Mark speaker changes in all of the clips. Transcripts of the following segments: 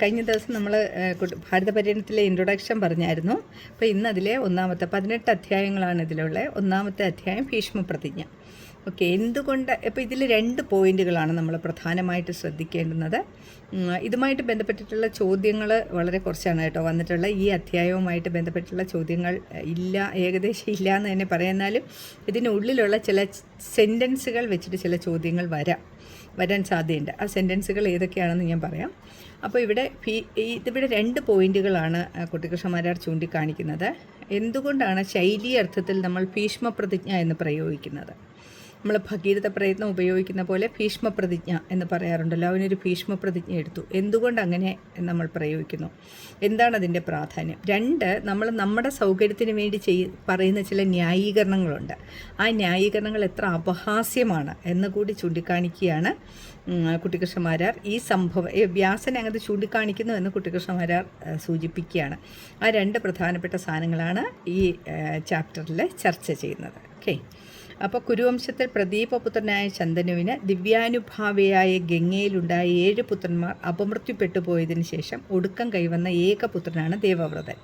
Speaker 1: കഴിഞ്ഞ ദിവസം നമ്മൾ ഭാരത പര്യടനത്തിലെ ഇൻട്രൊഡക്ഷൻ പറഞ്ഞായിരുന്നു. അപ്പോൾ ഇന്ന് അതിലെ ഒന്നാമത്തെ പതിനെട്ട് അധ്യായങ്ങളാണ് ഇതിലുള്ള ഒന്നാമത്തെ അധ്യായം ഭീഷ്മ പ്രതിജ്ഞ. ഓക്കെ എന്തുകൊണ്ട് ഇപ്പോൾ ഇതിൽ രണ്ട് പോയിന്റുകളാണ് നമ്മൾ പ്രധാനമായിട്ട് ശ്രദ്ധിക്കേണ്ടുന്നത്. ഇതുമായിട്ട് ബന്ധപ്പെട്ടിട്ടുള്ള ചോദ്യങ്ങൾ വളരെ കുറച്ചാണ് കേട്ടോ വന്നിട്ടുള്ള ഈ അധ്യായവുമായിട്ട് ബന്ധപ്പെട്ടുള്ള ചോദ്യങ്ങൾ ഇല്ല ഏകദേശം ഇല്ല എന്ന് തന്നെ പറയുന്നാലും ഇതിനുള്ളിലുള്ള ചില സെന്റൻസുകൾ വെച്ചിട്ട് ചില ചോദ്യങ്ങൾ വരാം. വരാൻ സാധ്യതയുണ്ട്. ആ സെന്റൻസുകൾ ഏതൊക്കെയാണെന്ന് ഞാൻ പറയാം. അപ്പോൾ ഇവിടെ ഇതിവിടെ രണ്ട് പോയിന്റുകളാണ് കുട്ടികൃഷ്ണമാരാർ ചൂണ്ടിക്കാണിക്കുന്നത്. എന്തുകൊണ്ടാണ് ശൈലി അർത്ഥത്തിൽ നമ്മൾ ഭീഷ്മ പ്രതിജ്ഞ എന്ന് പ്രയോഗിക്കുന്നത്? നമ്മൾ ഭഗീരഥ പ്രയത്നം ഉപയോഗിക്കുന്ന പോലെ ഭീഷ്മ പ്രതിജ്ഞ എന്ന് പറയാറുണ്ടല്ലോ. അവനൊരു ഭീഷ്മ പ്രതിജ്ഞ എടുത്തു. എന്തുകൊണ്ട് അങ്ങനെ നമ്മൾ പ്രയോഗിക്കുന്നു? എന്താണ് അതിന്റെ പ്രാധാന്യം? രണ്ട് നമ്മൾ നമ്മുടെ സൗകര്യത്തിന് വേണ്ടി ചെയ് പറയുന്ന ചില ന്യായീകരണങ്ങളുണ്ട്. ആ ന്യായീകരണങ്ങൾ എത്ര അപഹാസ്യമാണ് എന്ന് കൂടി ചൂണ്ടിക്കാണിക്കുകയാണ് കുട്ടികൃഷ്ണമാരാർ ഈ സംഭവം വ്യാസനെ അങ്ങത് ചൂണ്ടിക്കാണിക്കുന്നു എന്ന് കുട്ടികൃഷ്ണമാരാർ സൂചിപ്പിക്കുകയാണ്. ആ രണ്ട് പ്രധാനപ്പെട്ട സാധനങ്ങളാണ് ഈ ചാപ്റ്ററിൽ ചർച്ച ചെയ്യുന്നത്. ഓക്കെ? അപ്പോൾ കുരുവംശത്തിൽ പ്രദീപപുത്രനായ ചന്ദനുവിന് ദിവ്യാനുഭാവിയായ ഗംഗയിലുണ്ടായ ഏഴ് പുത്രന്മാർ അപമൃത്യുപ്പെട്ടു പോയതിനു ശേഷം ഒടുക്കം കൈവന്ന ഏക പുത്രനാണ് ദേവവ്രതൻ.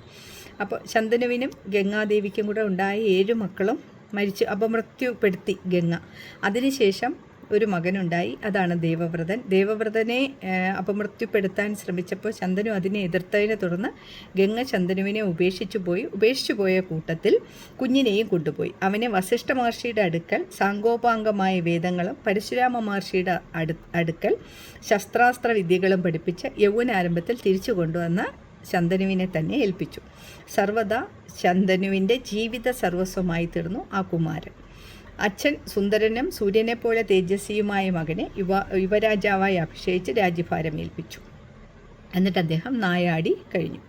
Speaker 1: അപ്പോൾ ചന്ദനുവിനും ഗംഗാദേവിക്കും കൂടെ ഉണ്ടായ ഏഴ് മക്കളും മരിച്ചു അപമൃത്യുപ്പെടുത്തി ഗംഗ. അതിനുശേഷം ഒരു മകനുണ്ടായി. അതാണ് ദേവവ്രതൻ. ദേവവ്രതനെ അപമൃത്യുപ്പെടുത്താൻ ശ്രമിച്ചപ്പോൾ ചന്ദനു അതിനെ എതിർത്തതിനെ തുടർന്ന് ഗംഗ ചന്ദനുവിനെ ഉപേക്ഷിച്ചു പോയി. ഉപേക്ഷിച്ചു പോയ കൂട്ടത്തിൽ കുഞ്ഞിനെയും കൊണ്ടുപോയി. അവനെ വസിഷ്ഠ മഹർഷിയുടെ അടുക്കൽ സാങ്കോപാംഗമായ വേദങ്ങളും പരശുരാമ മഹർഷിയുടെ അടു അടുക്കൽ ശസ്ത്രാസ്ത്ര വിദ്യകളും പഠിപ്പിച്ച് യൗവനാരംഭത്തിൽ തിരിച്ചു കൊണ്ടുവന്ന ചന്ദനുവിനെ തന്നെ ഏൽപ്പിച്ചു. സർവദാ ചന്ദനുവിന്റെ ജീവിത സർവസ്വമായി തീർന്നു ആ കുമാരൻ. അച്ഛൻ സുന്ദരനും സൂര്യനെപ്പോലെ തേജസ്വിയുമായ മകനെ യുവ യുവരാജാവായി അഭിഷേകിച്ച് രാജ്യഭാരം ഏൽപ്പിച്ചു. എന്നിട്ട് അദ്ദേഹം നായാടി കഴിഞ്ഞു.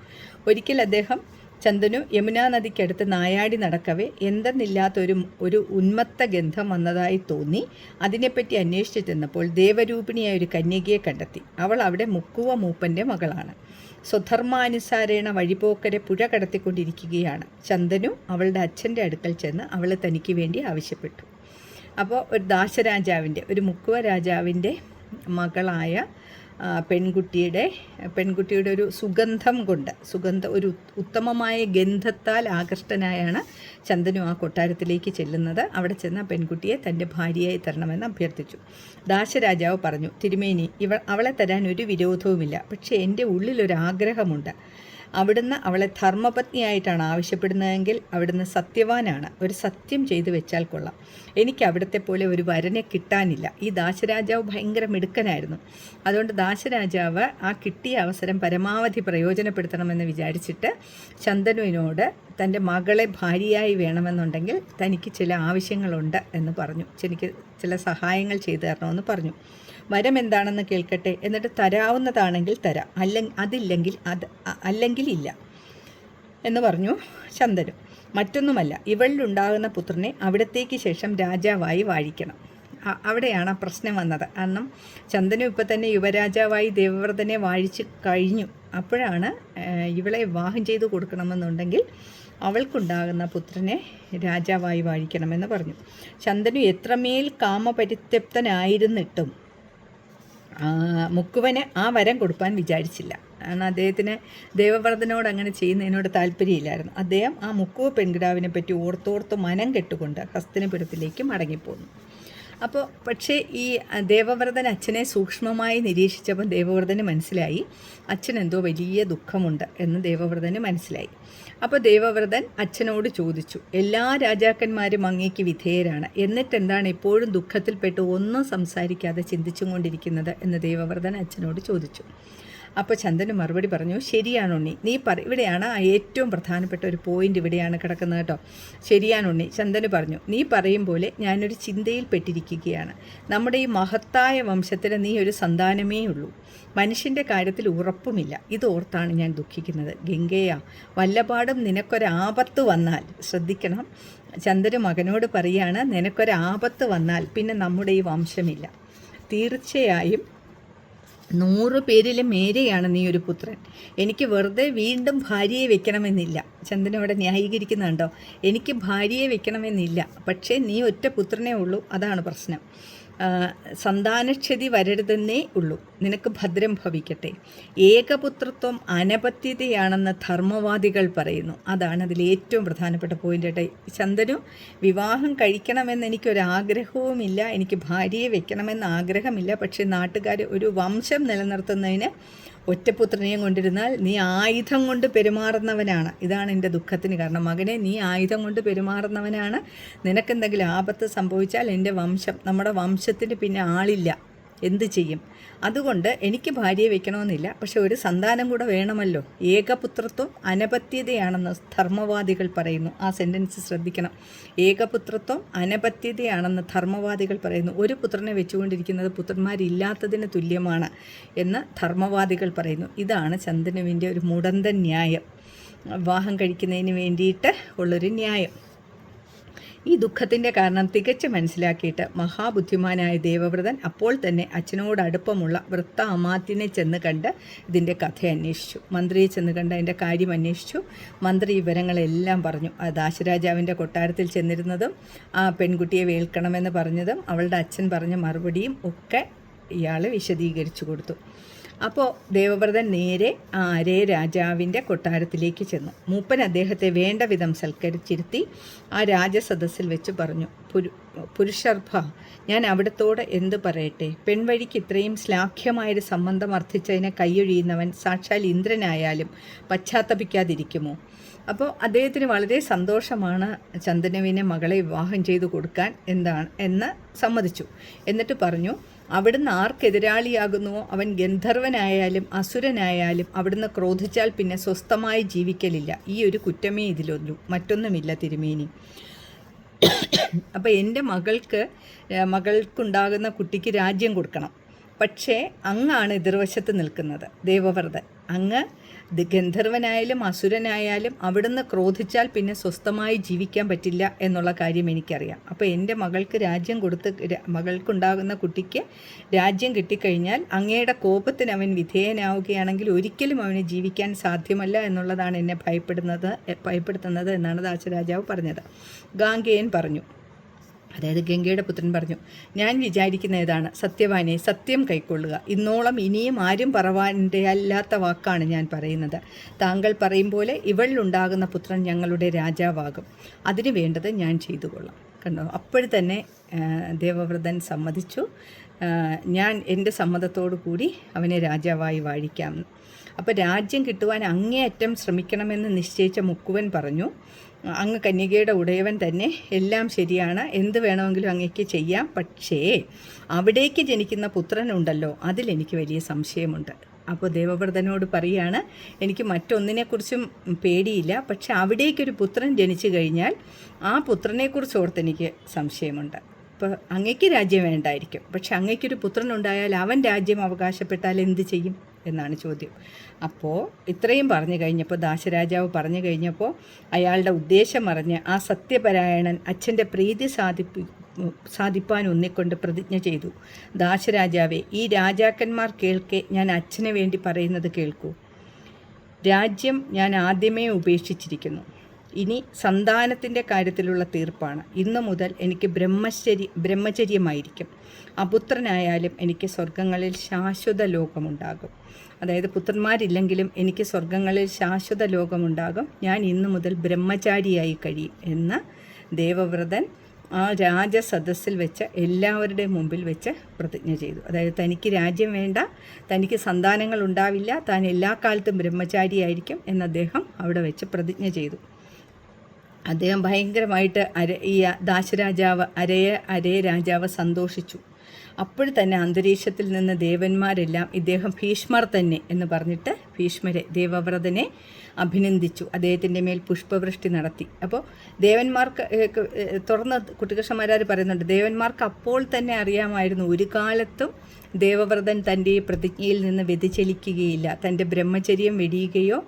Speaker 1: ഒരിക്കൽ അദ്ദേഹം ചന്ദനു യമുനാ നദിക്കടുത്ത് നായാടി നടക്കവേ എന്തെന്നില്ലാത്തൊരു ഒരു ഉന്മത്ത ഗന്ധം വന്നതായി തോന്നി. അതിനെപ്പറ്റി അന്വേഷിച്ചു ചെന്നപ്പോൾ ദേവരൂപിണിയായ ഒരു കന്യകയെ കണ്ടെത്തി. അവൾ അവിടെ മുക്കുവ മൂപ്പന്റെ മകളാണ്. സ്വധർമാനുസാരേണ വഴിപോക്കരെ പുഴ കടത്തിക്കൊണ്ടിരിക്കുകയാണ്. ചന്ദനു അവളുടെ അച്ഛന്റെ അടുക്കൽ ചെന്ന് അവളെ തനിക്ക് വേണ്ടി ആവശ്യപ്പെട്ടു. അപ്പോൾ ഒരു ദാശരാജാവിന്റെ ഒരു മുക്കുവ രാജാവിന്റെ മകളായ പെൺകുട്ടിയുടെ പെൺകുട്ടിയുടെ ഒരു സുഗന്ധം കൊണ്ട് സുഗന്ധ ഒരു ഉത്തമമായ ഗന്ധത്താൽ ആകൃഷ്ടനായാണ് ചന്ദനു ആ കൊട്ടാരത്തിലേക്ക് ചെല്ലുന്നത്. അവിടെ ചെന്ന പെൺകുട്ടിയെ തന്റെ ഭാര്യയായി തരണമെന്ന് അഭ്യർത്ഥിച്ചു. ദാശരാജാവ് പറഞ്ഞു തിരുമേനി ഇവ അവളെ തരാൻ ഒരു വിരോധവുമില്ല. പക്ഷേ എന്റെ ഉള്ളിലൊരാഗ്രഹമുണ്ട്. അവിടുന്ന് അവളെ ധർമ്മപത്നിയായിട്ടാണ് ആവശ്യപ്പെടുന്നതെങ്കിൽ അവിടുന്ന് സത്യവാനാണ്. ഒരു സത്യം ചെയ്തു വെച്ചാൽ കൊള്ളാം. എനിക്ക് അവിടുത്തെ പോലെ ഒരു വരനെ കിട്ടാനില്ല. ഈ ദാശരാജാവ് ഭയങ്കര മിടുക്കനായിരുന്നു. അതുകൊണ്ട് ദാശരാജാവ് ആ കിട്ടിയ അവസരം പരമാവധി പ്രയോജനപ്പെടുത്തണമെന്ന് വിചാരിച്ചിട്ട് ചന്ദനുവിനോട് തന്റെ മകളെ ഭാര്യയായി വേണമെന്നുണ്ടെങ്കിൽ തനിക്ക് ചില ആവശ്യങ്ങളുണ്ട് എന്ന് പറഞ്ഞു. എനിക്ക് ചില സഹായങ്ങൾ ചെയ്തു തരണമെന്ന് പറഞ്ഞു. വരം എന്താണെന്ന് കേൾക്കട്ടെ? എന്നിട്ട് തരാവുന്നതാണെങ്കിൽ തരാം. അല്ല അതില്ലെങ്കിൽ അത് അല്ലെങ്കിൽ ഇല്ല എന്ന് പറഞ്ഞു ചന്ദനും മറ്റൊന്നുമല്ല ഇവളിലുണ്ടാകുന്ന പുത്രനെ അവിടത്തേക്ക് ശേഷം രാജാവായി വാഴിക്കണം. അവിടെയാണ് ആ പ്രശ്നം വന്നത്. കാരണം ചന്ദനു ഇപ്പം തന്നെ യുവരാജാവായി ദേവവ്രതനെ വാഴിച്ച് കഴിഞ്ഞു. അപ്പോഴാണ് ഇവളെ വിവാഹം ചെയ്തു കൊടുക്കണമെന്നുണ്ടെങ്കിൽ അവൾക്കുണ്ടാകുന്ന പുത്രനെ രാജാവായി വാഴിക്കണമെന്ന് പറഞ്ഞു. ചന്ദനു എത്രമേൽ കാമപരിത്യപ്തനായിരുന്നിട്ടും മുക്കുവന് ആ വരം കൊടുക്കാൻ വിചാരിച്ചില്ല. കാരണം അദ്ദേഹത്തിന് ദേവവ്രതനോട് അങ്ങനെ ചെയ്യുന്നതിനോട് താല്പര്യമില്ലായിരുന്നു. അദ്ദേഹം ആ മുക്കുവ പെൺകിടാവിനെ പറ്റി ഓർത്തോർത്ത് മനം കെട്ടുകൊണ്ട് ഹസ്തനപുരത്തിലേക്ക് മടങ്ങിപ്പോന്നു. അപ്പോൾ പക്ഷേ ഈ ദേവവ്രതൻ അച്ഛനെ സൂക്ഷ്മമായി നിരീക്ഷിച്ചപ്പോൾ ദേവവ്രതന് മനസ്സിലായി അച്ഛൻ എന്തോ വലിയ ദുഃഖമുണ്ട് എന്ന് ദേവവ്രതന് മനസ്സിലായി. അപ്പോൾ ദേവവ്രതൻ അച്ഛനോട് ചോദിച്ചു എല്ലാ രാജാക്കന്മാരും അങ്ങേക്ക് വിധേയരാണ്. എന്നിട്ട് എന്താണ് ഇപ്പോഴും ദുഃഖത്തിൽപ്പെട്ട് ഒന്നും സംസാരിക്കാതെ ചിന്തിച്ചുകൊണ്ടിരിക്കുന്നത്? എന്ന് ദേവവ്രതൻ അച്ഛനോട് ചോദിച്ചു. അപ്പോൾ ചന്ദന് മറുപടി പറഞ്ഞു ശരിയാണ് ഉണ്ണി നീ പറ ഇവിടെയാണ് ഏറ്റവും പ്രധാനപ്പെട്ട ഒരു പോയിന്റ് ഇവിടെയാണ് കിടക്കുന്നത് കേട്ടോ. ശരിയാണ് ഉണ്ണി ചന്ദന് പറഞ്ഞു നീ പറയും പോലെ ഞാനൊരു ചിന്തയിൽ പെട്ടിരിക്കുകയാണ്. നമ്മുടെ ഈ മഹത്തായ വംശത്തിന് നീ ഒരു സന്താനമേ ഉള്ളൂ. മനുഷ്യന്റെ കാര്യത്തിൽ ഉറപ്പുമില്ല. ഇതോർത്താണ് ഞാൻ ദുഃഖിക്കുന്നത്. ഗംഗയ വല്ലപാടും നിനക്കൊരാപത്ത് വന്നാൽ ശ്രദ്ധിക്കണം. ചന്ദന് മകനോട് പറയാണ് നിനക്കൊരാപത്ത് വന്നാൽ പിന്നെ നമ്മുടെ ഈ വംശമില്ല. തീർച്ചയായും നൂറ് പേരിൽ മേരെയാണ് നീ ഒരു പുത്രൻ. എനിക്ക് വെറുതെ വീണ്ടും ഭാര്യയെ വെക്കണമെന്നില്ല. ചന്ദന ഇവിടെ ന്യായീകരിക്കുന്നുണ്ടോ? എനിക്ക് ഭാര്യയെ വെക്കണമെന്നില്ല. പക്ഷേ നീ ഒറ്റ പുത്രനേ ഉള്ളൂ. അതാണ് പ്രശ്നം. സന്താനക്ഷതി വരരുതെന്നേ ഉള്ളൂ. നിനക്ക് ഭദ്രം ഭവിക്കട്ടെ. ഏകപുത്രത്വം അനപത്യതയാണെന്ന് ധർമ്മവാദികൾ പറയുന്നു. അതാണ് അതിൽ ഏറ്റവും പ്രധാനപ്പെട്ട പോയിന്റ് കേട്ടെ ചന്ദനു വിവാഹം കഴിക്കണമെന്ന് എനിക്കൊരാഗ്രഹവുമില്ല എനിക്ക് ഭാര്യയെ വെക്കണമെന്ന് ആഗ്രഹമില്ല. പക്ഷേ നാട്ടുകാർ ഒരു വംശം നിലനിർത്തുന്നതിന് ഒറ്റപുത്രനെയും കൊണ്ടിരുന്നാൽ നീ ആയുധം കൊണ്ട് പെരുമാറുന്നവനാണ്. ഇതാണ് എന്റെ ദുഃഖത്തിന് കാരണം. മകനെ നീ ആയുധം കൊണ്ട് പെരുമാറുന്നവനാണ്. നിനക്കെന്തെങ്കിലും ആപത്ത് സംഭവിച്ചാൽ എന്റെ വംശം നമ്മുടെ വംശത്തിന് പിന്നെ ആളില്ല. എന്ത് ചെയ്യും? അതുകൊണ്ട് എനിക്ക് ഭാര്യയെ വെക്കണമെന്നില്ല. പക്ഷെ ഒരു സന്താനം കൂടെ വേണമല്ലോ. ഏകപുത്രത്വം അനപത്യതയാണെന്ന് ധർമ്മവാദികൾ പറയുന്നു. ആ സെന്റൻസ് ശ്രദ്ധിക്കണം. ഏകപുത്രത്വം അനപത്യതയാണെന്ന് ധർമ്മവാദികൾ പറയുന്നു. ഒരു പുത്രനെ വെച്ചുകൊണ്ടിരിക്കുന്നത് പുത്രന്മാരില്ലാത്തതിന് തുല്യമാണ് എന്ന് ധർമ്മവാദികൾ പറയുന്നു. ഇതാണ് ചന്ദനുവിന്റെ ഒരു മുടന്തൻ ന്യായം. വിവാഹം കഴിക്കുന്നതിന് വേണ്ടിയിട്ട് ഉള്ളൊരു ന്യായം. ഈ ദുഃഖത്തിന്റെ കാരണം തികച്ചു മനസ്സിലാക്കിയിട്ട് മഹാബുദ്ധിമാനായ ദേവവ്രതൻ അപ്പോൾ തന്നെ അച്ഛനോട് അടുപ്പമുള്ള വൃത്ത അമാത്യനെ ചെന്ന് കണ്ട് ഇതിന്റെ കഥ അന്വേഷിച്ചു. മന്ത്രിയെ ചെന്ന് കണ്ട് അതിന്റെ കാര്യം അന്വേഷിച്ചു. മന്ത്രി വിവരങ്ങളെല്ലാം പറഞ്ഞു. ആ ദാശരാജാവിന്റെ കൊട്ടാരത്തിൽ ചെന്നിരുന്നതും ആ പെൺകുട്ടിയെ വേൽക്കണമെന്ന് പറഞ്ഞതും അവളുടെ അച്ഛൻ പറഞ്ഞ മറുപടിയും ഒക്കെ ഇയാൾ വിശദീകരിച്ചു കൊടുത്തു. അപ്പോൾ ദേവവ്രതൻ നേരെ ആരേ രാജാവിന്റെ കൊട്ടാരത്തിലേക്ക് ചെന്നു. മൂപ്പൻ അദ്ദേഹത്തെ വേണ്ട വിധം സൽക്കരിച്ചിരുത്തി ആ രാജസദസ്സിൽ വെച്ച് പറഞ്ഞു പുരു പുരുഷർഭ ഞാൻ അവിടത്തോട് എന്ത് പറയട്ടെ? പെൺവഴിക്ക് ഇത്രയും ശ്ലാഘ്യമായൊരു സംബന്ധം അർത്ഥിച്ചതിനെ കൈയൊഴിയുന്നവൻ സാക്ഷാൽ ഇന്ദ്രനായാലും പശ്ചാത്തപിക്കാതിരിക്കുമോ? അപ്പോൾ അദ്ദേഹത്തിന് വളരെ സന്തോഷമാണ് ചന്ദനവിനെ മകളെ വിവാഹം ചെയ്തു കൊടുക്കാൻ എന്താണ് എന്ന് സമ്മതിച്ചു. എന്നിട്ട് പറഞ്ഞു അവിടുന്ന് ആർക്കെതിരാളിയാകുന്നുവോ? അവൻ ഗന്ധർവനായാലും അസുരനായാലും അവിടുന്ന് ക്രോധിച്ചാൽ പിന്നെ സ്വസ്ഥമായി ജീവിക്കലില്ല. ഈ ഒരു കുറ്റമേ ഇതിലൊന്നു മറ്റൊന്നുമില്ല തിരുമേനി. അപ്പോൾ എന്റെ മകൾക്ക് മകൾക്കുണ്ടാകുന്ന കുട്ടിക്ക് രാജ്യം കൊടുക്കണം. പക്ഷേ അങ്ങാണ് എതിർവശത്ത് നിൽക്കുന്നത്. ദേവവ്രതൻ. അങ്ങ് ഗന്ധർവനായാലും അസുരനായാലും അവിടുന്ന് ക്രോധിച്ചാൽ പിന്നെ സ്വസ്ഥമായി ജീവിക്കാൻ പറ്റില്ല എന്നുള്ള കാര്യം എനിക്കറിയാം. അപ്പോൾ എന്റെ മകൾക്ക് രാജ്യം കൊടുത്ത് മകൾക്കുണ്ടാകുന്ന കുട്ടിക്ക് രാജ്യം കിട്ടിക്കഴിഞ്ഞാൽ അങ്ങയുടെ കോപത്തിന് അവൻ വിധേയനാവുകയാണെങ്കിൽ ഒരിക്കലും അവന് ജീവിക്കാൻ സാധ്യമല്ല എന്നുള്ളതാണ് എന്നെ ഭയപ്പെടുന്നത് ഭയപ്പെടുത്തുന്നത് എന്നാണ് ദാസരാജാവ് പറഞ്ഞത്. ഗാംഗേയൻ പറഞ്ഞു. അതായത് ഗംഗയുടെ പുത്രൻ പറഞ്ഞു ഞാൻ വിചാരിക്കുന്ന ഏതാണ്? സത്യവാനെ സത്യം കൈക്കൊള്ളുക. ഇന്നോളം ഇനിയും ആരും പറവാന്റെ അല്ലാത്ത വാക്കാണ് ഞാൻ പറയുന്നത്. താങ്കൾ പറയും പോലെ ഇവളിലുണ്ടാകുന്ന പുത്രൻ ഞങ്ങളുടെ രാജാവാകും. അതിന് വേണ്ടത് ഞാൻ ചെയ്തു കൊള്ളാം. കണ്ടോ? അപ്പോഴത്തന്നെ ദേവവ്രതൻ സമ്മതിച്ചു. ഞാൻ എന്റെ സമ്മതത്തോടു കൂടി അവനെ രാജാവായി വാഴിക്കാം. അപ്പോൾ രാജ്യം കിട്ടുവാൻ അങ്ങേയറ്റം ശ്രമിക്കണമെന്ന് നിശ്ചയിച്ച മുക്കുവൻ പറഞ്ഞു. അങ്ങ് കന്യകയുടെ ഉടയവൻ തന്നെ. എല്ലാം ശരിയാണ്. എന്ത് വേണമെങ്കിലും അങ്ങേക്ക് ചെയ്യാം. പക്ഷേ അവിടേക്ക് ജനിക്കുന്ന പുത്രനുണ്ടല്ലോ. അതിലെനിക്ക് വലിയ സംശയമുണ്ട്. അപ്പോൾ ദേവവ്രതനോട് പറയാണ് എനിക്ക് മറ്റൊന്നിനെക്കുറിച്ചും പേടിയില്ല. പക്ഷെ അവിടേക്കൊരു പുത്രൻ ജനിച്ചു കഴിഞ്ഞാൽ ആ പുത്രനെക്കുറിച്ച് ഓർത്ത് എനിക്ക് സംശയമുണ്ട്. അപ്പോൾ അങ്ങയ്ക്ക് രാജ്യം വേണ്ടായിരിക്കും. പക്ഷെ അങ്ങയ്ക്കൊരു പുത്രനുണ്ടായാൽ അവൻ രാജ്യം അവകാശപ്പെട്ടാൽ എന്ത് ചെയ്യും? എന്നാണ് ചോദ്യം. അപ്പോൾ ഇത്രയും പറഞ്ഞു കഴിഞ്ഞപ്പോൾ ദാശരാജാവ് പറഞ്ഞു കഴിഞ്ഞപ്പോൾ അയാളുടെ ഉദ്ദേശം അറിഞ്ഞ് ആ സത്യപരായണൻ അച്ഛന്റെ പ്രീതി സാധിപ്പി സാധിപ്പാൻ ഒന്നിക്കൊണ്ട് പ്രതിജ്ഞ ചെയ്തു. ദാശരാജാവെ ഈ രാജാക്കന്മാർ കേൾക്കെ ഞാൻ അച്ഛന് വേണ്ടി പറയുന്നത് കേൾക്കൂ. രാജ്യം ഞാൻ ആദ്യമേ ഉപേക്ഷിച്ചിരിക്കുന്നു. ഇനി സന്താനത്തിന്റെ കാര്യത്തിലുള്ള തീർപ്പാണ്. ഇന്നു മുതൽ എനിക്ക് ബ്രഹ്മചര്യ ബ്രഹ്മചര്യമായിരിക്കും. അപുത്രനായാലും എനിക്ക് സ്വർഗങ്ങളിൽ ശാശ്വത ലോകമുണ്ടാകും. അതായത് പുത്രന്മാരില്ലെങ്കിലും എനിക്ക് സ്വർഗങ്ങളിൽ ശാശ്വത ലോകമുണ്ടാകും. ഞാൻ ഇന്നു മുതൽ ബ്രഹ്മചാരിയായി കഴിയും എന്ന് ദേവവ്രതൻ ആ രാജസദസ്സിൽ വെച്ച് എല്ലാവരുടെയും മുമ്പിൽ വെച്ച് പ്രതിജ്ഞ ചെയ്തു. അതായത് തനിക്ക് രാജ്യം വേണ്ട തനിക്ക് സന്താനങ്ങൾ ഉണ്ടാവില്ല താൻ എല്ലാ കാലത്തും ബ്രഹ്മചാരിയായിരിക്കും എന്ന് അദ്ദേഹം അവിടെ വെച്ച് പ്രതിജ്ഞ ചെയ്തു. അദ്ദേഹം ഭയങ്കരമായിട്ട് അര ഈ ദാശരാജാവ് അരയ അരയ രാജാവ് സന്തോഷിച്ചു. അപ്പോൾ തന്നെ അന്തരീക്ഷത്തിൽ നിന്ന് ദേവന്മാരെല്ലാം ഇദ്ദേഹം ഭീഷ്മർ തന്നെ എന്ന് പറഞ്ഞിട്ട് ഭീഷ്മരെ ദേവവ്രതനെ അഭിനന്ദിച്ചു. അദ്ദേഹത്തിന്റെ മേൽ പുഷ്പവൃഷ്ടി നടത്തി. അപ്പോൾ ദേവന്മാർക്ക് തുറന്ന് കുട്ടികൃഷ്ണന്മാരാർ പറയുന്നുണ്ട് ദേവന്മാർക്ക് അപ്പോൾ തന്നെ അറിയാമായിരുന്നു ഒരു കാലത്തും ദേവവ്രതൻ തന്റെ പ്രതിജ്ഞയിൽ നിന്ന് വ്യതിചലിക്കുകയില്ല. തന്റെ ബ്രഹ്മചര്യം വെടിയുകയോ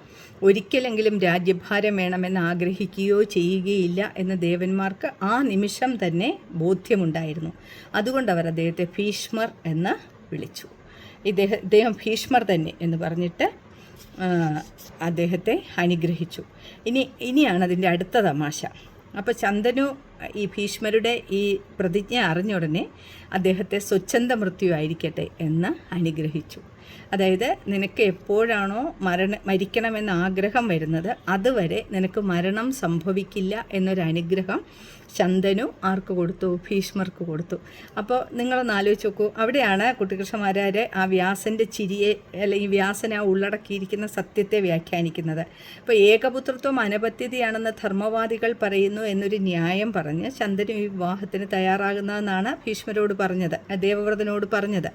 Speaker 1: ഒരിക്കലെങ്കിലും രാജ്യഭാരം വേണമെന്ന് ആഗ്രഹിക്കുകയോ ചെയ്യുകയില്ല എന്ന് ദേവന്മാർക്ക് ആ നിമിഷം തന്നെ ബോധ്യമുണ്ടായിരുന്നു. അതുകൊണ്ട് അവർ അദ്ദേഹത്തെ ഭീഷ്മർ എന്ന് വിളിച്ചു. ഇദ്ദേഹം ഇദ്ദേഹം ഭീഷ്മർ തന്നെ എന്ന് പറഞ്ഞിട്ട് അദ്ദേഹത്തെ അനുഗ്രഹിച്ചു. ഇനി ഇനിയാണ് അതിന്റെ അടുത്ത തമാശ. അപ്പോൾ ചന്ദനു ഈ ഭീഷ്മരുടെ ഈ പ്രതിജ്ഞ അറിഞ്ഞ ഉടനെ അദ്ദേഹത്തെ സ്വച്ഛന്ത മൃത്യു ആയിരിക്കട്ടെ എന്ന് അനുഗ്രഹിച്ചു. അതായത് നിനക്ക് എപ്പോഴാണോ മരണ മരിക്കണമെന്ന ആഗ്രഹം വരുന്നത് അതുവരെ നിനക്ക് മരണം സംഭവിക്കില്ല എന്നൊരു അനുഗ്രഹം ചന്ദനു ആർക്ക് കൊടുത്തു? ഭീഷ്മർക്ക് കൊടുത്തു. അപ്പോൾ നിങ്ങളൊന്ന് ആലോചിച്ച് നോക്കൂ. അവിടെയാണ് കുട്ടികൃഷ്ണമാരാരെ ആ വ്യാസന്റെ ചിരിയെ അല്ലെങ്കിൽ വ്യാസനെ ആ ഉള്ളടക്കിയിരിക്കുന്ന സത്യത്തെ വ്യാഖ്യാനിക്കുന്നത്. അപ്പോൾ ഏകപുത്രത്വം അനപത്യതയാണെന്ന് ധർമ്മവാദികൾ പറയുന്നു എന്നൊരു ന്യായം പറഞ്ഞ് ഈ വിവാഹത്തിന് തയ്യാറാകുന്നതെന്നാണ് ഭീഷ്മരോട് പറഞ്ഞത് ദേവവ്രതനോട് പറഞ്ഞത്.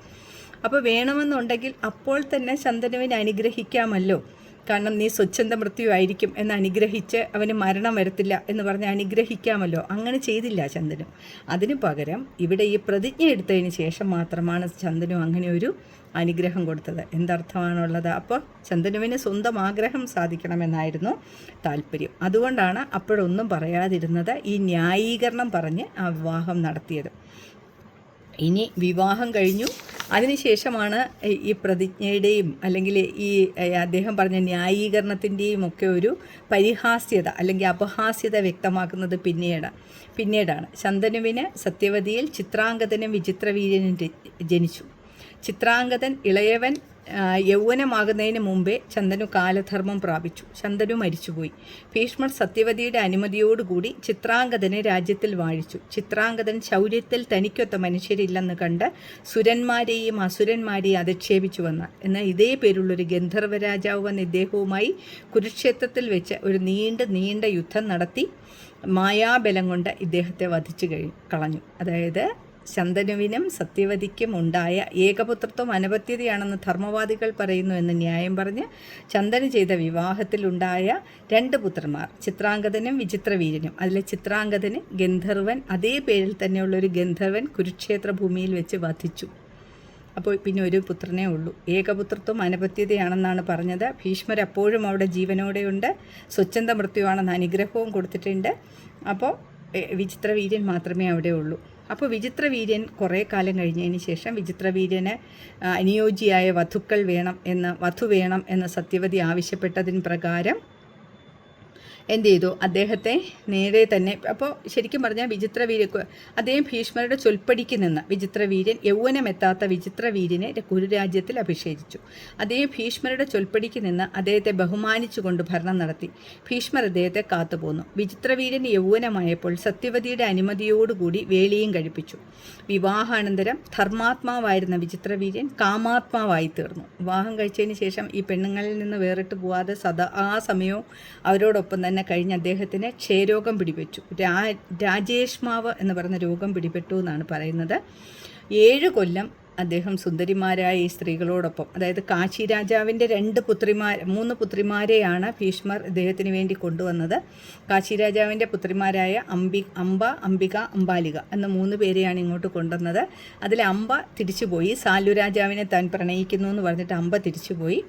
Speaker 1: അപ്പോൾ വേണമെന്നുണ്ടെങ്കിൽ അപ്പോൾ തന്നെ ശന്തനുവിനെ അനുഗ്രഹിക്കാമല്ലോ. കാരണം നീ സ്വച്ഛന്ത മൃത്യു ആയിരിക്കും എന്ന് അനുഗ്രഹിച്ച് അവന് മരണം വരത്തില്ല എന്ന് പറഞ്ഞ് അനുഗ്രഹിക്കാമല്ലോ. അങ്ങനെ ചെയ്തില്ല ചന്ദനു. അതിനു പകരം ഇവിടെ ഈ പ്രതിജ്ഞ എടുത്തതിന് ശേഷം മാത്രമാണ് ചന്ദനു അങ്ങനെ ഒരു അനുഗ്രഹം കൊടുത്തത്. എന്തർത്ഥമാണുള്ളത്? അപ്പോൾ ചന്ദനുവിന് സ്വന്തം ആഗ്രഹം സാധിക്കണമെന്നായിരുന്നു താല്പര്യം. അതുകൊണ്ടാണ് അപ്പോഴൊന്നും പറയാതിരുന്നത് ഈ ന്യായീകരണം പറഞ്ഞ് ആ വിവാഹം നടത്തിയത്. ഇനി വിവാഹം കഴിഞ്ഞു. അതിനുശേഷമാണ് ഈ പ്രതിജ്ഞയുടെയും അല്ലെങ്കിൽ ഈ അദ്ദേഹം പറഞ്ഞ ന്യായീകരണത്തിന്റെയും ഒക്കെ ഒരു പരിഹാസ്യത അല്ലെങ്കിൽ അപഹാസ്യത വ്യക്തമാക്കുന്നത് പിന്നീട് പിന്നീടാണ്. ശന്തനുവിന് സത്യവതിയിൽ ചിത്രാംഗതനും വിചിത്രവീര്യനും ജനിച്ചു. ചിത്രാംഗതൻ ഇളയവൻ യൗവനമാകുന്നതിന് മുമ്പേ ചന്ദനു കാലധർമ്മം പ്രാപിച്ചു. ചന്ദനു മരിച്ചുപോയി. ഭീഷ്മർ സത്യവതിയുടെ അനുമതിയോടുകൂടി ചിത്രാംഗതനെ രാജ്യത്തിൽ വാഴിച്ചു. ചിത്രാംഗതൻ ശൗര്യത്തിൽ തനിക്കൊത്ത മനുഷ്യരില്ലെന്ന് കണ്ട് സുരന്മാരെയും അസുരന്മാരെയും അധിക്ഷേപിച്ചു വന്ന. എന്നാൽ ഇതേ പേരുള്ളൊരു ഗന്ധർവ രാജാവ് വന്ന ഇദ്ദേഹവുമായി കുരുക്ഷേത്രത്തിൽ വെച്ച് ഒരു നീണ്ട നീണ്ട യുദ്ധം നടത്തി മായാബലം കൊണ്ട് ഇദ്ദേഹത്തെ വധിച്ചു കഴി കളഞ്ഞു. അതായത് ശന്തനുവിനും സത്യവതിക്കും ഉണ്ടായ ഏകപുത്രത്വം അനപത്യതയാണെന്ന് ധർമ്മവാദികൾ പറയുന്നു എന്ന് ന്യായം പറഞ്ഞ് ചന്ദന് ചെയ്ത വിവാഹത്തിലുണ്ടായ രണ്ട് പുത്രന്മാർ ചിത്രാംഗതനും വിചിത്രവീരനും. അതിലെ ചിത്രാംഗതന് ഗന്ധർവൻ അതേ പേരിൽ തന്നെയുള്ള ഒരു ഗന്ധർവൻ കുരുക്ഷേത്ര ഭൂമിയിൽ വെച്ച് വധിച്ചു. അപ്പോൾ പിന്നെ ഒരു പുത്രനേ ഉള്ളൂ. ഏകപുത്രത്വം അനപത്യതയാണെന്നാണ് പറഞ്ഞത്. ഭീഷ്മർ അപ്പോഴും അവിടെ ജീവനോടെയുണ്ട്. സ്വച്ഛന്ത മൃത്യുവാണെന്ന് അനുഗ്രഹവും കൊടുത്തിട്ടുണ്ട്. അപ്പോൾ വിചിത്രവീര്യൻ മാത്രമേ അവിടെ ഉള്ളൂ. അപ്പോൾ വിചിത്രവീര്യൻ കുറേ കാലം കഴിഞ്ഞതിന് ശേഷം വിചിത്രവീര്യന് അനുയോജ്യയായ വധുക്കൾ വേണം എന്ന് വധു വേണം എന്ന് സത്യവതി ആവശ്യപ്പെട്ടതിന് പ്രകാരം എന്ത് ചെയ്തു അദ്ദേഹത്തെ നേരെ തന്നെ അപ്പോൾ ശരിക്കും പറഞ്ഞാൽ വിചിത്രവീര്യ അദ്ദേഹം ഭീഷ്മരുടെ ചൊൽപ്പടിക്ക് നിന്ന് വിചിത്രവീര്യൻ യൗവനമെത്താത്ത വിചിത്രവീര്യനെ കുരുരാജ്യത്തിൽ അഭിഷേചിച്ചു അദ്ദേഹം ഭീഷ്മരുടെ ചൊൽപ്പടിക്ക് നിന്ന് അദ്ദേഹത്തെ ബഹുമാനിച്ചുകൊണ്ട് ഭരണം നടത്തി. ഭീഷ്മർ അദ്ദേഹത്തെ കാത്തുപോന്നു. വിചിത്രവീര്യൻ യൗവനമായപ്പോൾ സത്യവതിയുടെ അനുമതിയോടുകൂടി വേളിയും കഴിപ്പിച്ചു. വിവാഹാനന്തരം ധർമാത്മാവായിരുന്ന വിചിത്രവീര്യൻ കാമാത്മാവായി തീർന്നു. വിവാഹം കഴിച്ചതിന് ശേഷം ഈ പെണ്ണുങ്ങളിൽ നിന്ന് വേറിട്ട് പോവാതെ സദാ ആ സമയവും അവരോടൊപ്പം തന്നെ തന്നെ കഴിഞ്ഞ് അദ്ദേഹത്തിന് ക്ഷയരോഗം പിടിപെട്ടു. രാ രാജേഷ്മാവ് എന്ന് പറയുന്ന രോഗം പിടിപെട്ടു എന്നാണ് പറയുന്നത്. ഏഴ് കൊല്ലം അദ്ദേഹം സുന്ദരിമാരായ ഈ സ്ത്രീകളോടൊപ്പം അതായത് കാശി രാജാവിന്റെ രണ്ട് പുത്രിമാർ മൂന്ന് പുത്രിമാരെയാണ് ഭീഷ്മർ അദ്ദേഹത്തിന് വേണ്ടി കൊണ്ടുവന്നത്. കാശി രാജാവിന്റെ പുത്രിമാരായ അംബി അംബ അംബിക അംബാലിക എന്ന മൂന്ന് പേരെയാണ് ഇങ്ങോട്ട് കൊണ്ടുവന്നത്. അതിൽ അംബ തിരിച്ചുപോയി. സാലു രാജാവിനെ താൻ പ്രണയിക്കുന്നു എന്ന് പറഞ്ഞിട്ട് അംബ തിരിച്ചുപോയി.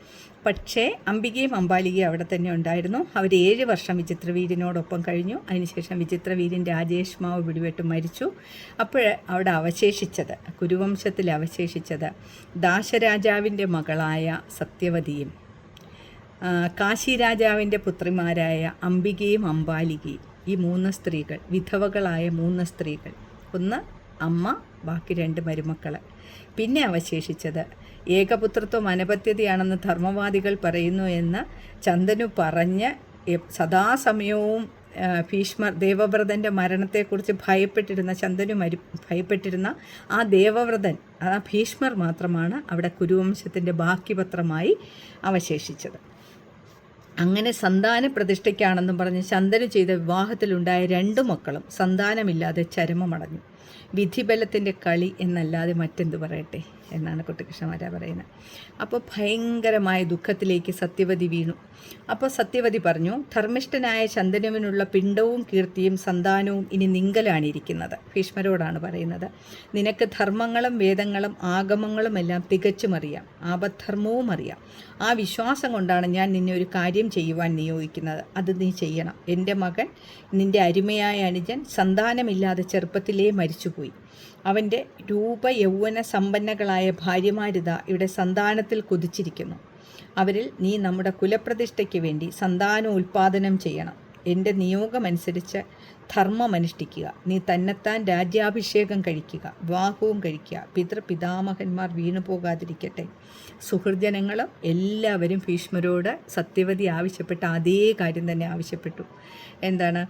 Speaker 1: പക്ഷേ അംബികയും അമ്പാലികയും അവിടെ തന്നെ ഉണ്ടായിരുന്നു. അവർ ഏഴ് വർഷം വിചിത്രവീരിനോടൊപ്പം കഴിഞ്ഞു. അതിനുശേഷം വിചിത്രവീരൻ രാജേഷ് മാവ് പിടിപെട്ട് മരിച്ചു. അപ്പോൾ അവിടെ അവശേഷിച്ചത് കുരുവംശത്തിൽ അവശേഷിച്ചത് ദാശരാജാവിന്റെ മകളായ സത്യവതിയും കാശി രാജാവിന്റെ പുത്രിമാരായ അംബികയും അമ്പാലികയും ഈ മൂന്ന് സ്ത്രീകൾ വിധവകളായ മൂന്ന് സ്ത്രീകൾ. ഒന്ന് അമ്മ ബാക്കി രണ്ട് മരുമക്കൾ പിന്നെ അവശേഷിച്ചത് ഏകപുത്രത്വം അനപത്യതയാണെന്ന് ധർമ്മവാദികൾ പറയുന്നു എന്ന് ചന്ദനു പറഞ്ഞ് സദാസമയവും ഭീഷ്മർ ദേവവ്രതന്റെ മരണത്തെക്കുറിച്ച് ഭയപ്പെട്ടിരുന്ന ചന്ദനു മരി ഭയപ്പെട്ടിരുന്ന ആ ദേവവ്രതൻ ആ ഭീഷ്മർ മാത്രമാണ് അവിടെ കുരുവംശത്തിന്റെ ബാക്കിപത്രമായി അവശേഷിച്ചത്. അങ്ങനെ സന്താന പ്രതിഷ്ഠയ്ക്കാണെന്നും പറഞ്ഞ് ചന്ദനു ചെയ്ത വിവാഹത്തിലുണ്ടായ രണ്ട് മക്കളും സന്താനമില്ലാതെ ചരമമടഞ്ഞു. വിധിബലത്തിന്റെ കളി എന്നല്ലാതെ മറ്റെന്തു പറയട്ടെ? എന്നാണ് കുട്ടികൃഷ്ണമാരാ പറയുന്നത്. അപ്പോൾ ഭയങ്കരമായ ദുഃഖത്തിലേക്ക് സത്യവതി വീണു. അപ്പോൾ സത്യവതി പറഞ്ഞു ധർമ്മിഷ്ഠനായ ചന്ദനുവിനുള്ള പിണ്ടവും കീർത്തിയും സന്താനവും ഇനി നിങ്കലാണ് ഇരിക്കുന്നത്. ഭീഷ്മരോടാണ് പറയുന്നത്. നിനക്ക് ധർമ്മങ്ങളും വേദങ്ങളും ആഗമങ്ങളും എല്ലാം തികച്ചും അറിയാം. ആപദ്ധർമ്മവും അറിയാം. ആ വിശ്വാസം കൊണ്ടാണ് ഞാൻ നിന്നെ ഒരു കാര്യം ചെയ്യുവാൻ നിയോഗിക്കുന്നത്. അത് നീ ചെയ്യണം. എന്റെ മകൻ നിന്റെ അരുമയായ അനുജൻ സന്താനമില്ലാതെ ചെറുപ്പത്തിലേ മരിച്ചുപോയി. അവന്റെ രൂപ യൗവന സമ്പന്നകളായ ഭാര്യമാരിത ഇവിടെ സന്താനത്തിൽ കുതിച്ചിരിക്കുന്നു. അവരിൽ നീ നമ്മുടെ കുലപ്രതിഷ്ഠയ്ക്ക് വേണ്ടി സന്താനോൽപാദനം ചെയ്യണം. എന്റെ നിയോഗമനുസരിച്ച് ധർമ്മമനുഷ്ഠിക്കുക. നീ തന്നെത്താൻ രാജ്യാഭിഷേകം കഴിക്കുക. വിവാഹവും കഴിക്കുക. പിതൃപിതാമഹന്മാർ വീണു പോകാതിരിക്കട്ടെ സുഹൃജനങ്ങളും എല്ലാവരും ഭീഷ്മരോട് സത്യവതി ആവശ്യപ്പെട്ട അതേ കാര്യം തന്നെ ആവശ്യപ്പെട്ടു. എന്താണ്?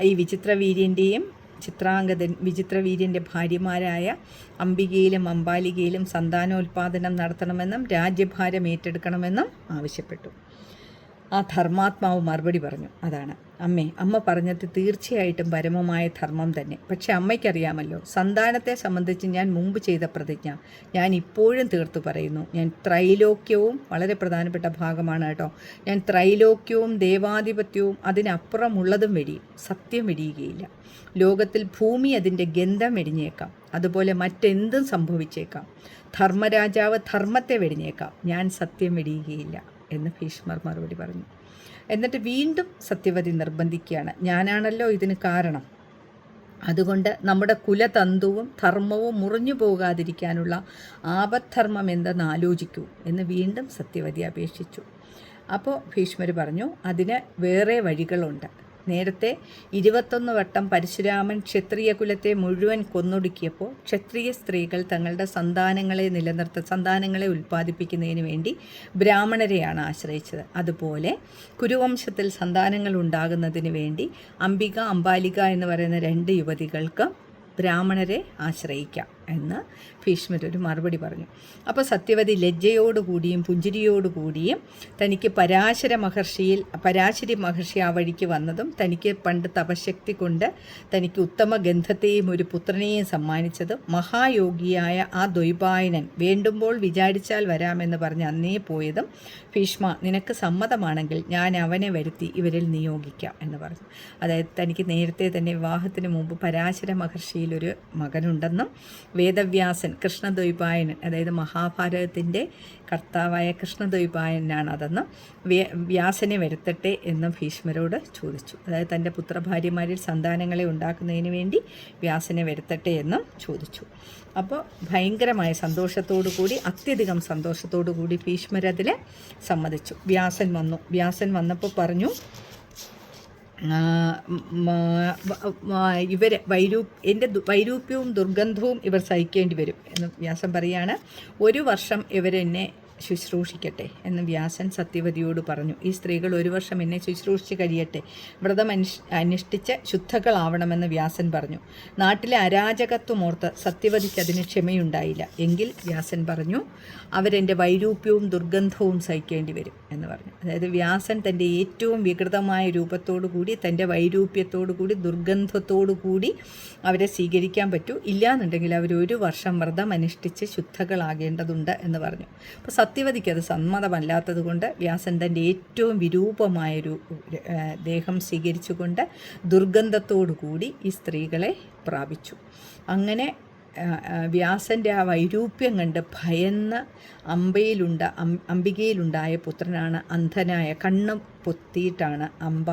Speaker 1: ഈ വിചിത്രവീര്യന്റെയും ചിത്രാംഗതൻ വിചിത്രവീര്യന്റെ ഭാര്യമാരായ അംബികയിലും അംബാലികയിലും സന്താനോൽപാദനം നടത്തണമെന്നും രാജ്യഭാരം ഏറ്റെടുക്കണമെന്നും ആവശ്യപ്പെട്ടു. ആ ധർമാത്മാവ് മറുപടി പറഞ്ഞു. അതാണ്. അമ്മേ അമ്മ പറഞ്ഞത് തീർച്ചയായിട്ടും പരമമായ ധർമ്മം തന്നെ. പക്ഷെ അമ്മയ്ക്കറിയാമല്ലോ സന്താനത്തെ സംബന്ധിച്ച് ഞാൻ മുമ്പ് ചെയ്ത പ്രതിജ്ഞ. ഞാൻ ഇപ്പോഴും തീർത്തു പറയുന്നു. ഞാൻ ത്രൈലോക്യവും വളരെ പ്രധാനപ്പെട്ട ഭാഗമാണ് കേട്ടോ. ഞാൻ ത്രൈലോക്യവും ദേവാധിപത്യവും അതിനപ്പുറമുള്ളതും വെടിയും സത്യം വെടിയുകയില്ല. ലോകത്തിൽ ഭൂമി അതിന്റെ ഗന്ധം വെടിഞ്ഞേക്കാം. അതുപോലെ മറ്റെന്തും സംഭവിച്ചേക്കാം. ധർമ്മരാജാവ് ധർമ്മത്തെ വെടിഞ്ഞേക്കാം. ഞാൻ സത്യം വെടിയുകയില്ല എന്ന് ഭീഷ്മർ മറുപടി പറഞ്ഞു. എന്നിട്ട് വീണ്ടും സത്യവതി നിർബന്ധിക്കുകയാണ്. ഞാനാണല്ലോ ഇതിന് കാരണം. അതുകൊണ്ട് നമ്മുടെ കുലതന്തുവും ധർമ്മവും മുറിഞ്ഞു പോകാതിരിക്കാനുള്ള ആപദ്ധർമ്മം എന്തെന്ന് ആലോചിക്കൂ എന്ന് വീണ്ടും സത്യവതി അപേക്ഷിച്ചു. അപ്പോൾ ഭീഷ്മർ പറഞ്ഞു അതിന് വേറെ വഴികളുണ്ട്. നേരത്തെ ഇരുപത്തൊന്ന് വട്ടം പരശുരാമൻ ക്ഷത്രിയ കുലത്തെ മുഴുവൻ കൊന്നൊടുക്കിയപ്പോൾ ക്ഷത്രിയ സ്ത്രീകൾ തങ്ങളുടെ സന്താനങ്ങളെ നിലനിർത്ത സന്താനങ്ങളെ ഉൽപ്പാദിപ്പിക്കുന്നതിന് വേണ്ടി ബ്രാഹ്മണരെയാണ് ആശ്രയിച്ചത്. അതുപോലെ കുരുവംശത്തിൽ സന്താനങ്ങൾ ഉണ്ടാകുന്നതിന് വേണ്ടി അംബിക അംബാലിക എന്ന് പറയുന്ന രണ്ട് യുവതികൾക്ക് ബ്രാഹ്മണരെ ആശ്രയിക്കാം. എന്ന് ഭീഷ്മർ ഒരു മറുപടി പറഞ്ഞു. അപ്പോൾ സത്യവതി ലജ്ജയോടുകൂടിയും പുഞ്ചിരിയോടുകൂടിയും തനിക്ക് പരാശര മഹർഷിയിൽ പരാശരി മഹർഷി ആ വഴിക്ക് വന്നതും തനിക്ക് പണ്ട് തപശക്തി കൊണ്ട് തനിക്ക് ഉത്തമ ഗന്ധത്തെയും ഒരു പുത്രനെയും സമ്മാനിച്ചതും മഹായോഗിയായ ആ ദ്വൈപായനൻ വേണ്ടുമ്പോൾ വിചാരിച്ചാൽ വരാമെന്ന് പറഞ്ഞ് അന്നേ പോയതും ഭീഷ്മ നിനക്ക് സമ്മതമാണെങ്കിൽ ഞാൻ അവനെ വരുത്തി ഇവരിൽ നിയോഗിക്കാം എന്ന് പറഞ്ഞു. അതായത് തനിക്ക് നേരത്തെ തന്നെ വിവാഹത്തിന് മുമ്പ് പരാശര മഹർഷിയിലൊരു മകനുണ്ടെന്നും വേദവ്യാസൻ കൃഷ്ണദ്വൈപായനൻ അതായത് മഹാഭാരതത്തിന്റെ കർത്താവായ കൃഷ്ണദ്വൈപായനാണ് അതെന്ന് വ്യാസനെ വരുത്തട്ടെ എന്ന് ഭീഷ്മരോട് ചോദിച്ചു. അതായത് തന്റെ പുത്രഭാര്യമാരിൽ സന്താനങ്ങളെ ഉണ്ടാക്കുന്നതിന് വേണ്ടി വ്യാസനെ വരുത്തട്ടെ എന്നും ചോദിച്ചു. അപ്പോൾ ഭയങ്കരമായ സന്തോഷത്തോടു കൂടി അത്യധികം സന്തോഷത്തോടു കൂടി ഭീഷ്മരതിൽ സമ്മതിച്ചു. വ്യാസൻ വന്നു. വ്യാസൻ വന്നപ്പോൾ പറഞ്ഞു ഇവർ വൈരൂ എന്റെ വൈരൂപ്യവും ദുർഗന്ധവും ഇവർ സഹിക്കേണ്ടി വരും എന്ന് വ്യാസം പറയാണ്. ഒരു വർഷം ഇവരെന്നെ ശുശ്രൂഷിക്കട്ടെ എന്ന് വ്യാസൻ സത്യവതിയോട് പറഞ്ഞു. ഈ സ്ത്രീകൾ ഒരു വർഷം എന്നെ ശുശ്രൂഷിച്ച് കഴിയട്ടെ. വ്രതം അനുഷ് അനുഷ്ഠിച്ച് ശുദ്ധകളാവണമെന്ന് വ്യാസൻ പറഞ്ഞു. നാട്ടിലെ അരാജകത്വമോർത്ത് സത്യവതിക്ക് അതിന് ക്ഷമയുണ്ടായില്ല. എങ്കിൽ വ്യാസൻ പറഞ്ഞു അവരെന്റെ വൈരൂപ്യവും ദുർഗന്ധവും സഹിക്കേണ്ടി വരും എന്ന് പറഞ്ഞു. അതായത് വ്യാസൻ തന്റെ ഏറ്റവും വികൃതമായ രൂപത്തോടു കൂടി തന്റെ വൈരൂപ്യത്തോടു കൂടി ദുർഗന്ധത്തോടു കൂടി അവരെ സ്വീകരിക്കാൻ പറ്റൂ. ഇല്ലാന്നുണ്ടെങ്കിൽ അവർ ഒരു വർഷം വ്രതം അനുഷ്ഠിച്ച് ശുദ്ധകളാകേണ്ടതുണ്ട് എന്ന് പറഞ്ഞു. അപ്പോൾ സത്യവതിക്ക് അത് സമ്മതമല്ലാത്തത് കൊണ്ട് വ്യാസൻ തന്റെ ഏറ്റവും വിരൂപമായൊരു ദേഹം സ്വീകരിച്ചുകൊണ്ട് ദുർഗന്ധത്തോടു കൂടി ഈ സ്ത്രീകളെ പ്രാപിച്ചു. അങ്ങനെ വ്യാസന്റെ ആ വൈരൂപ്യം കണ്ട് ഭയന്ന അമ്പയിലുണ്ട അംബികയിലുണ്ടായ പുത്രനാണ് അന്ധനായ കണ്ണ് പൊത്തിയിട്ടാണ് അമ്പ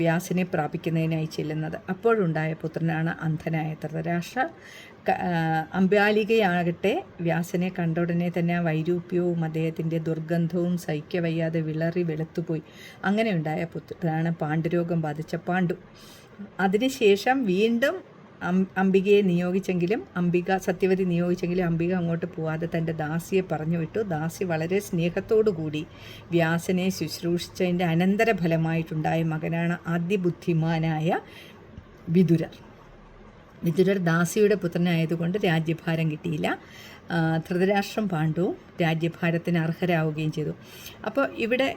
Speaker 1: വ്യാസനെ പ്രാപിക്കുന്നതിനായി ചെല്ലുന്നത്. അപ്പോഴുണ്ടായ പുത്രനാണ് അന്ധനായ ധൃതരാഷ്ട്ര. അമ്പാലികയാകട്ടെ വ്യാസനെ കണ്ട ഉടനെ തന്നെ ആ വൈരൂപ്യവും അദ്ദേഹത്തിന്റെ ദുർഗന്ധവും സഹിക്കവയ്യാതെ വിളറി വെളുത്തുപോയി. അങ്ങനെ ഉണ്ടായ പുത്രനാണ് പാണ്ഡുരോഗം ബാധിച്ച പാണ്ഡു. അതിനുശേഷം വീണ്ടും അംബികയെ നിയോഗിച്ചെങ്കിലും അംബിക സത്യവതി നിയോഗിച്ചെങ്കിലും അംബിക അങ്ങോട്ട് പോവാതെ തന്റെ ദാസിയെ പറഞ്ഞു വിട്ടു. ദാസി വളരെ സ്നേഹത്തോടുകൂടി വ്യാസനെ ശുശ്രൂഷിച്ചതിന്റെ അനന്തരഫലമായിട്ടുണ്ടായ മകനാണ് അതിബുദ്ധിമാനായ വിതുരർ. വിതുരർ ദാസിയുടെ പുത്രനായതുകൊണ്ട് രാജ്യഭാരം കിട്ടിയില്ല. ധൃതരാഷ്ട്രം പാണ്ഡുവും രാജ്യഭാരത്തിന് അർഹരാവുകയും ചെയ്തു. അപ്പോൾ ഇവിടെ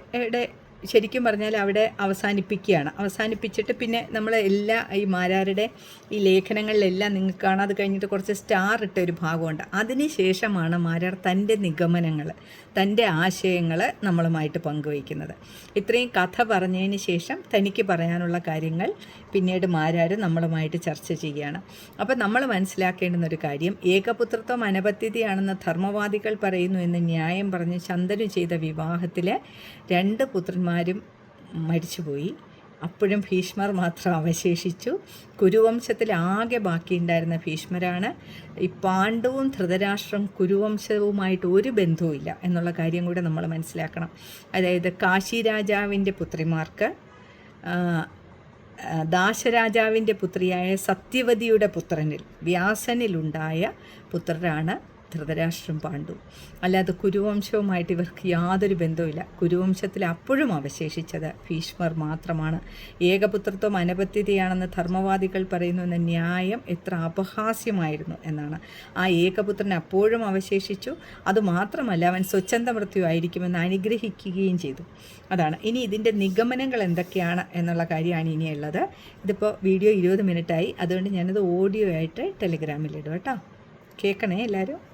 Speaker 1: ശരിക്കും പറഞ്ഞാൽ അവിടെ അവസാനിപ്പിക്കുകയാണ്. അവസാനിപ്പിച്ചിട്ട് പിന്നെ നമ്മൾ എല്ലാ ഈ മാരാരുടെ ഈ ലേഖനങ്ങളിലെല്ലാം നിങ്ങൾക്ക് കാണാതെ കഴിഞ്ഞിട്ട് കുറച്ച് സ്റ്റാർ ഇട്ട ഒരു ഭാഗമുണ്ട്. അതിന് ശേഷമാണ് മാരാർ തന്റെ നിഗമനങ്ങൾ തന്റെ ആശയങ്ങൾ നമ്മളുമായിട്ട് പങ്കുവയ്ക്കുന്നത്. ഇത്രയും കഥ പറഞ്ഞതിന് ശേഷം തനിക്ക് പറയാനുള്ള കാര്യങ്ങൾ പിന്നീട് മാരാർ നമ്മളുമായിട്ട് ചർച്ച ചെയ്യുകയാണ്. അപ്പോൾ നമ്മൾ മനസ്സിലാക്കേണ്ടുന്ന ഒരു കാര്യം ഏകപുത്രത്വം അനപത്യതയാണെന്ന് ധർമ്മവാദികൾ പറയുന്നു എന്ന് ന്യായം പറഞ്ഞ് ചന്ദനു ചെയ്ത വിവാഹത്തിൽ രണ്ട് പുത്രന്മാരും മരിച്ചുപോയി. അപ്പോഴും ഭീഷ്മർ മാത്രം അവശേഷിച്ചു. കുരുവംശത്തിൽ ആകെ ബാക്കിയുണ്ടായിരുന്ന ഭീഷ്മരാണ്. ഈ പാണ്ഡവും ധൃതരാഷ്ട്രം കുരുവംശവുമായിട്ട് ഒരു ബന്ധവുമില്ല എന്നുള്ള കാര്യം കൂടെ നമ്മൾ മനസ്സിലാക്കണം. അതായത് കാശി രാജാവിന്റെ പുത്രിമാർക്ക് ദാശരാജാവിന്റെ പുത്രിയായ സത്യവതിയുടെ പുത്രനിൽ വ്യാസനിലുണ്ടായ പുത്രരാണ് ധൃതരാഷ്ട്രം പാണ്ഡു. അല്ലാതെ കുരുവംശവുമായിട്ട് ഇവർക്ക് യാതൊരു ബന്ധവുമില്ല. കുരുവംശത്തിൽ അപ്പോഴും അവശേഷിച്ചത് ഭീഷ്മർ മാത്രമാണ്. ഏകപുത്രത്വം അനപത്യതയാണെന്ന് ധർമ്മവാദികൾ പറയുന്നു എന്ന ന്യായം എത്ര അപഹാസ്യമായിരുന്നു എന്നാണ്. ആ ഏകപുത്രൻ അപ്പോഴും അവശേഷിച്ചു. അതുമാത്രമല്ല അവൻ സ്വച്ഛന്ത മൃത്യു ആയിരിക്കുമെന്ന് അനുഗ്രഹിക്കുകയും ചെയ്തു. അതാണ്. ഇനി ഇതിന്റെ നിഗമനങ്ങൾ എന്തൊക്കെയാണ് എന്നുള്ള കാര്യമാണ് ഇനിയുള്ളത്. ഇതിപ്പോൾ വീഡിയോ ഇരുപത് മിനിറ്റായി. അതുകൊണ്ട് ഞാനത് ഓഡിയോ ആയിട്ട് ടെലിഗ്രാമിലിടും കേട്ടോ. കേൾക്കണേ എല്ലാവരും?